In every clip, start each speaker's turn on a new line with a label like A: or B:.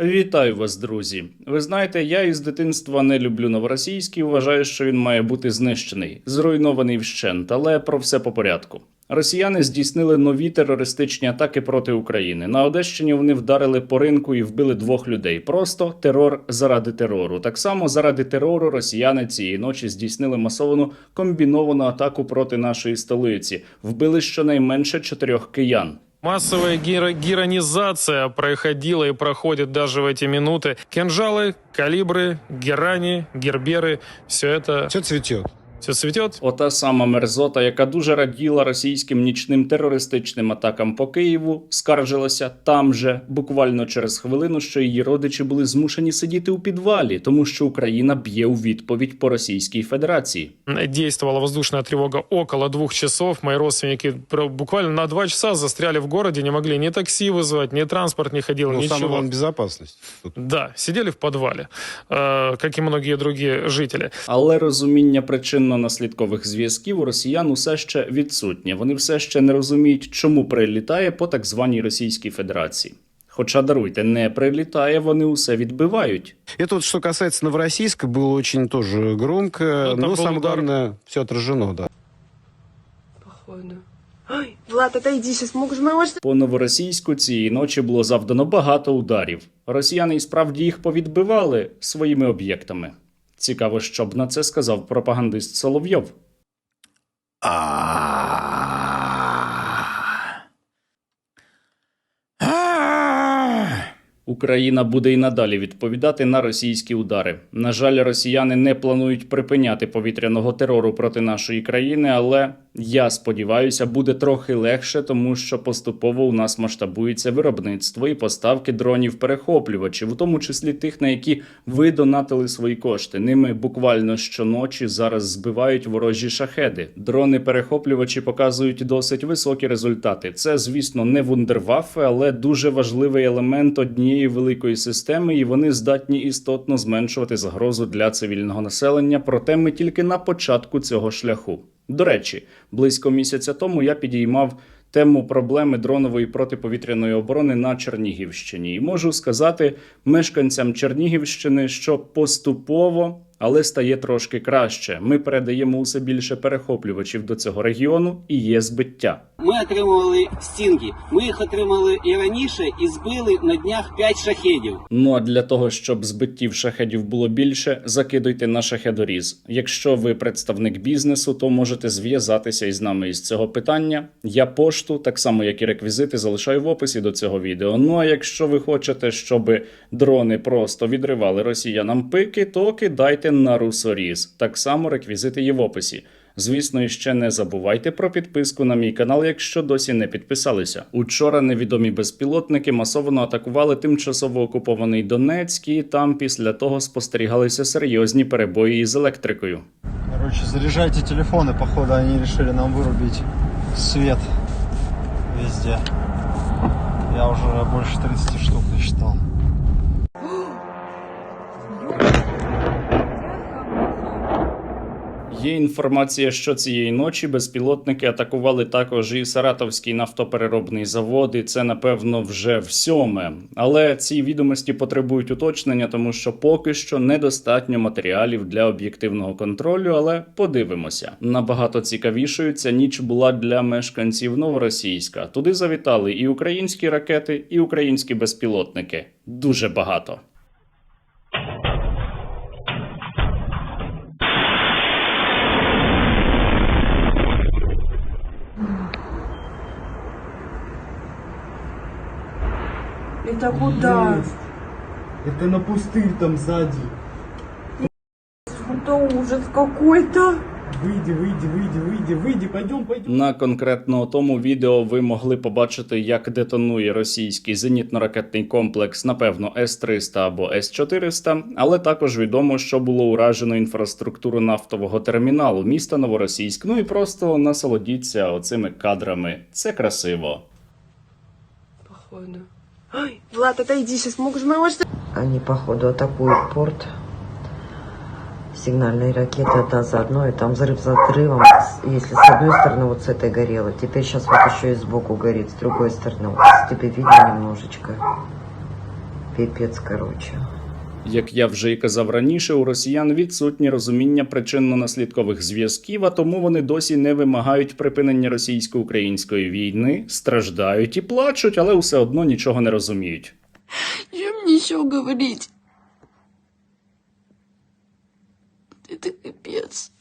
A: Вітаю вас, друзі. Ви знаєте, я із дитинства не люблю новоросійський, вважаю, що він має бути знищений, зруйнований вщент, але про все по порядку. Росіяни здійснили нові терористичні атаки проти України. На Одещині вони вдарили по ринку і вбили двох людей. Просто терор заради терору. Так само заради терору росіяни цієї ночі здійснили масовану комбіновану атаку проти нашої столиці. Вбили щонайменше чотирьох киян.
B: Массовая геро- геронизация проходила и проходит даже в эти минуты. Кинжалы, калибры, герани, герберы, все это,
C: Все цветет.
B: все цветет.
A: Ота сама мерзота, яка дуже раділа російським нічним терористичним атакам по Києву, скаржилася там же, буквально через хвилину, що її родичі були змушені сидіти у підвалі, тому що Україна б'є у відповідь по Російській Федерації.
B: Действовала воздушная тревога около двух часов. Мои родственники про- буквально на два часа застряли в городе, не могли ни такси вызвать, ни транспорт не ходил,
C: Ну, главное, безопасность. Тут
B: Да, сидели в подвале, э, как и многие другие жители.
A: Але розуміння причинно-наслідкових зв'язків у росіян усе ще відсутнє. Вони все ще не розуміють, чому прилітає по так званій Російській Федерації. Хоча даруйте, не прилітає, вони усе відбивають.
C: Это вот что касается Новороссийска, было очень тоже громко.
B: Ну, там
C: но
B: был
C: самое
B: удар.
C: главное, все отражено, да.
D: Походу. Ай, Влад, отойди, сейчас могут мама что
A: По новоросійську цієї ночі було завдано багато ударів. Росіяни і справді їх повідбивали своїми об'єктами. Цікаво, що б на це сказав пропагандист Соловйов. Україна буде і надалі відповідати на російські удари. На жаль, росіяни не планують припиняти повітряного терору проти нашої країни, але я сподіваюся, буде трохи легше, тому що поступово у нас масштабується виробництво і поставки дронів-перехоплювачів, у тому числі тих, на які ви донатили свої кошти. Ними буквально щоночі зараз збивають ворожі шахеди. Дрони-перехоплювачі показують досить високі результати. Це, звісно, не вундерваффе, але дуже важливий елемент однієї великої системи, і вони здатні істотно зменшувати загрозу для цивільного населення. Проте ми тільки на початку цього шляху. До речі, близько місяця тому я підіймав тему проблеми дронової протиповітряної оборони на Чернігівщині. І можу сказати мешканцям Чернігівщини, що поступово, але стає трошки краще. Ми передаємо усе більше перехоплювачів до цього регіону і є збиття.
E: Ми отримували стінги. Ми їх отримали і раніше, і збили на днях 5 шахедів.
A: Ну а для того, щоб збиттів шахедів було більше, закидуйте на шахедоріз. Якщо ви представник бізнесу, то можете зв'язатися із нами із цього питання. Я пошту, так само як і реквізити, залишаю в описі до цього відео. Ну а якщо ви хочете, щоб дрони просто відривали росіянам пики, то кидайте на русоріз. Так само реквізити є в описі. Звісно, і ще не забувайте про підписку на мій канал, якщо досі не підписалися. Учора невідомі безпілотники масово атакували тимчасово окупований Донецьк, і там після того спостерігалися серйозні перебої із електрикою.
F: Короче, заряжайте телефоны, походу они решили нам вырубить свет везде. Я уже больше 30 штук насчитал.
A: Є інформація, що цієї ночі безпілотники атакували також і Саратовський нафтопереробний завод, і це напевно вже в. Але ці відомості потребують уточнення, тому що поки що недостатньо матеріалів для об'єктивного контролю. Але подивимося. Набагато цікавішою ця ніч була для мешканців Новоросійська. Туди завітали і українські ракети, і українські безпілотники. Дуже багато.
D: Это куда?
F: Это на пустырь там сзади.
D: Это ужас какой-то.
F: Выйди, выйди, выйди, выйди, выйди, пойдем, пойдем.
A: На конкретно тому відео ви могли побачити, як детонує російський зенітно-ракетний комплекс, напевно, С-300 або С-400, але також відомо, що було уражено інфраструктуру нафтового терміналу міста Новоросійськ. Ну і просто насолодіться оцими кадрами. Це красиво.
D: Походу. Ай, Влад, отойди, сейчас могут мама что
G: Они, походу, атакуют порт. Сигнальные ракеты, да, заодно. И там взрыв за взрывом. Если с одной стороны вот с этой горело, теперь сейчас вот еще и сбоку горит, с другой стороны. Вот тебе видно немножечко. Пипец, короче.
A: Як я вже і казав раніше, у росіян відсутнє розуміння причинно-наслідкових зв'язків, а тому вони досі не вимагають припинення російсько-української війни, страждають і плачуть, але все одно нічого не розуміють.
D: Чем мені еще говорить? Ти капец.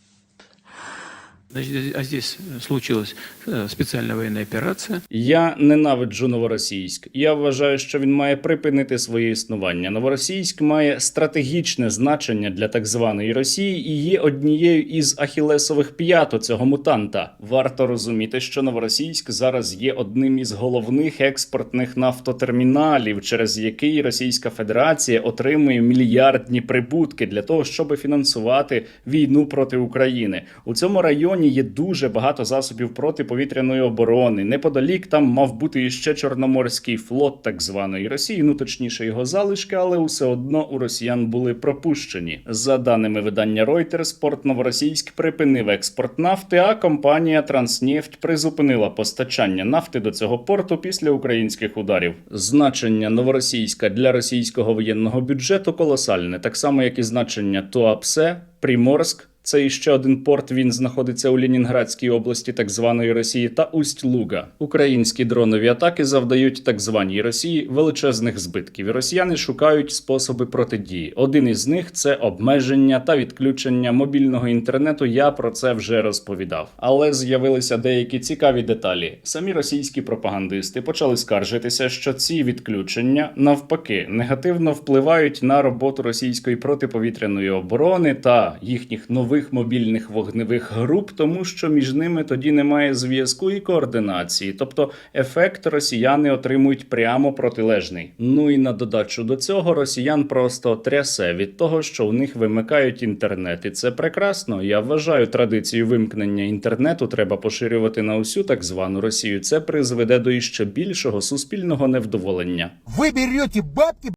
H: А здесь случилась э, специальная военная операция.
A: Я ненавиджу новоросійськ. Я вважаю, що він має припинити своє існування. Новоросійськ має стратегічне значення для так званої Росії і є однією із ахілесових п'ят цього мутанта. Варто розуміти, що новоросійськ зараз є одним із головних експортних нафтотерміналів, через який Російська Федерація отримує мільярдні прибутки для того, щоб фінансувати війну проти України. У цьому районі є дуже багато засобів протиповітряної оборони. Неподалік там мав бути іще Чорноморський флот так званої Росії, ну точніше його залишки, але усе одно у росіян були пропущені. За даними видання Reuters, порт Новоросійськ припинив експорт нафти, а компанія Транснефть призупинила постачання нафти до цього порту після українських ударів. Значення новоросійська для російського воєнного бюджету колосальне, так само як і значення Туапсе, Приморськ. Це іще один порт. Він знаходиться у Ленінградській області так званої Росії та Усть-Луга. Українські дронові атаки завдають так званій Росії величезних збитків. Росіяни шукають способи протидії. Один із них це обмеження та відключення мобільного інтернету. Я про це вже розповідав. Але з'явилися деякі цікаві деталі. Самі російські пропагандисти почали скаржитися, що ці відключення навпаки негативно впливають на роботу російської протиповітряної оборони та їхніх нових мобільних вогневих груп, тому що між ними тоді немає зв'язку і координації. Тобто ефект росіяни отримують прямо протилежний. Ну і на додачу до цього росіян просто трясе від того, що у них вимикають інтернет, і це прекрасно. Я вважаю традицію вимкнення інтернету треба поширювати на усю так звану Росію. Це призведе до іще більшого суспільного невдоволення.
I: Вы берете бабки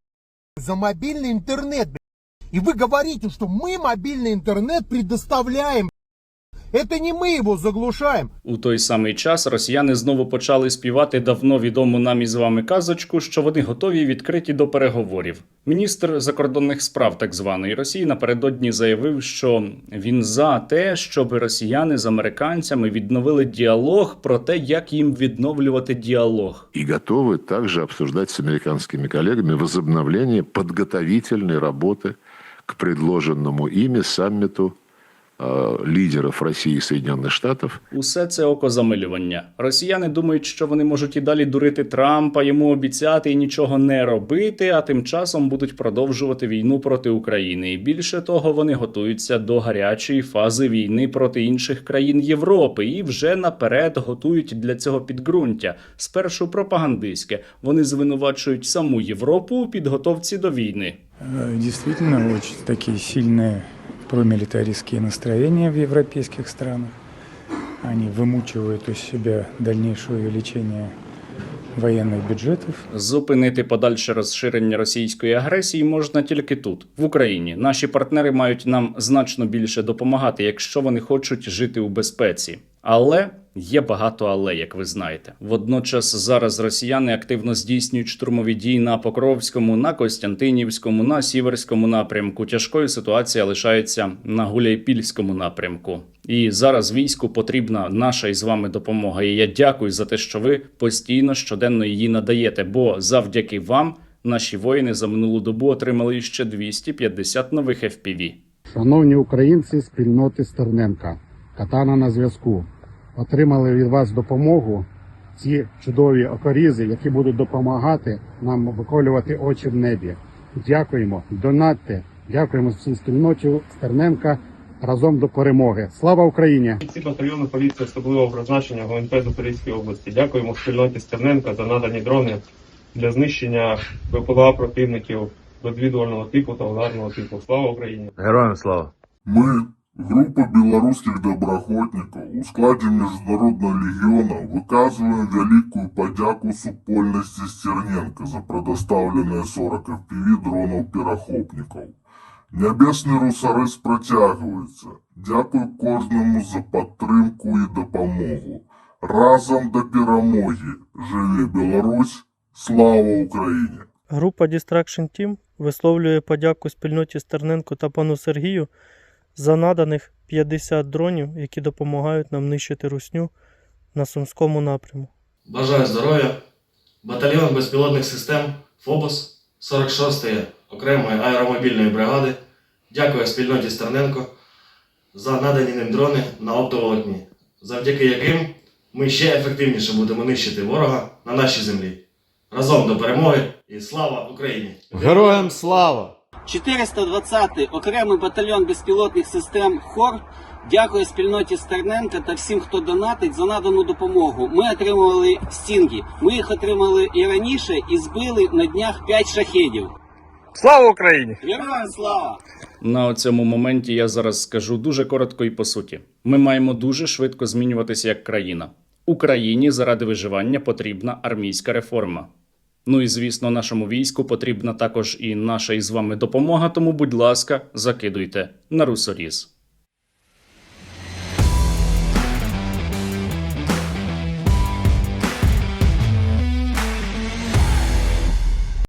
I: за мобильный интернет, б***ь, и вы говорите, что мы мобильный интернет предоставляем. б***ь. Это не мы его заглушаем.
A: У той самий час росіяни знову почали співати давно відому нам із вами казочку, що вони готові і відкриті до переговорів. Міністр закордонних справ так званої Росії напередодні заявив, що він за те, щоб росіяни з американцями відновили діалог про те, як їм відновлювати діалог.
J: и готовы также обсуждать с американскими коллегами возобновление подготовительной работы к предложенному ими саммиту э, лидеров России и Соединенных Штатов
A: Усе це окозамилювання. Росіяни думають, що вони можуть і далі дурити Трампа, йому обіцяти і нічого не робити, а тим часом будуть продовжувати війну проти України. І більше того, вони готуються до гарячої фази війни проти інших країн Європи і вже наперед готують для цього підґрунтя. Спершу пропагандистське. Вони звинувачують саму Європу у підготовці до війни.
K: Э, Действительно, очень такие сильные промилитаристские настроения в европейских странах. Они вымучивают из себя дальнейшее увеличение воєнних бюджетів
A: Зупинити подальше розширення російської агресії можна тільки тут, в Україні. Наші партнери мають нам значно більше допомагати, якщо вони хочуть жити у безпеці. Але є багато але, як ви знаєте. Водночас зараз росіяни активно здійснюють штурмові дії на Покровському, на Костянтинівському, на Сіверському напрямку. Тяжкою ситуація лишається на Гуляйпільському напрямку. І зараз війську потрібна наша із вами допомога. І я дякую за те, що ви постійно щоденно її надаєте. Бо завдяки вам наші воїни за минулу добу отримали ще 250 нових FPV.
L: Шановні українці спільноти Стерненка, катана на зв'язку. Отримали від вас допомогу ці чудові окорізи, які будуть допомагати нам виколювати очі в небі. Дякуємо, донатьте, дякуємо всій спільноті Стерненка разом до перемоги. Слава Україні!
M: Ці батальйони поліції особливого призначення ГУНП Запорізької області. Дякуємо спільноті Стерненка за надані дрони для знищення БПЛА противників розвідувального типу та ударного типу. Слава Україні!
J: Героям слава!
N: Мы, группа белорусских доброохотников у складе Международного легиона, выказываем великую подяку супольности Стерненко за предоставленные 40 FPV дронов пірохопників. Небесний русарис протягується. Дякую кожному за підтримку і допомогу. Разом до перемоги. Живе Білорусь! Слава Україні!
B: Група Distraction Team висловлює подяку спільноті Стерненко та пану Сергію за наданих 50 дронів, які допомагають нам нищити русню на Сумському напряму.
O: Бажаю здоров'я. Батальйон безпілотних систем ФОБОС 46-ї окремої аеромобільної бригади. Дякую спільноті Стерненко за надані ним дрони на оптоволокні, завдяки яким ми ще ефективніше будемо нищити ворога на нашій землі. Разом до перемоги і слава Україні!
P: Героям слава!
E: 420-й окремий батальйон безпілотних систем ХОР дякує спільноті Стерненка та всім, хто донатить за надану допомогу. Ми отримували стінги. Ми їх отримали і раніше, і збили на днях 5 шахедів.
Q: Слава Україні!
E: Героям слава!
A: На цьому моменті я зараз скажу дуже коротко і по суті. Ми маємо дуже швидко змінюватися як країна. Україні заради виживання потрібна армійська реформа. Ну і звісно, нашому війську потрібна також і наша із вами допомога. Тому, будь ласка, закидуйте на русоріз.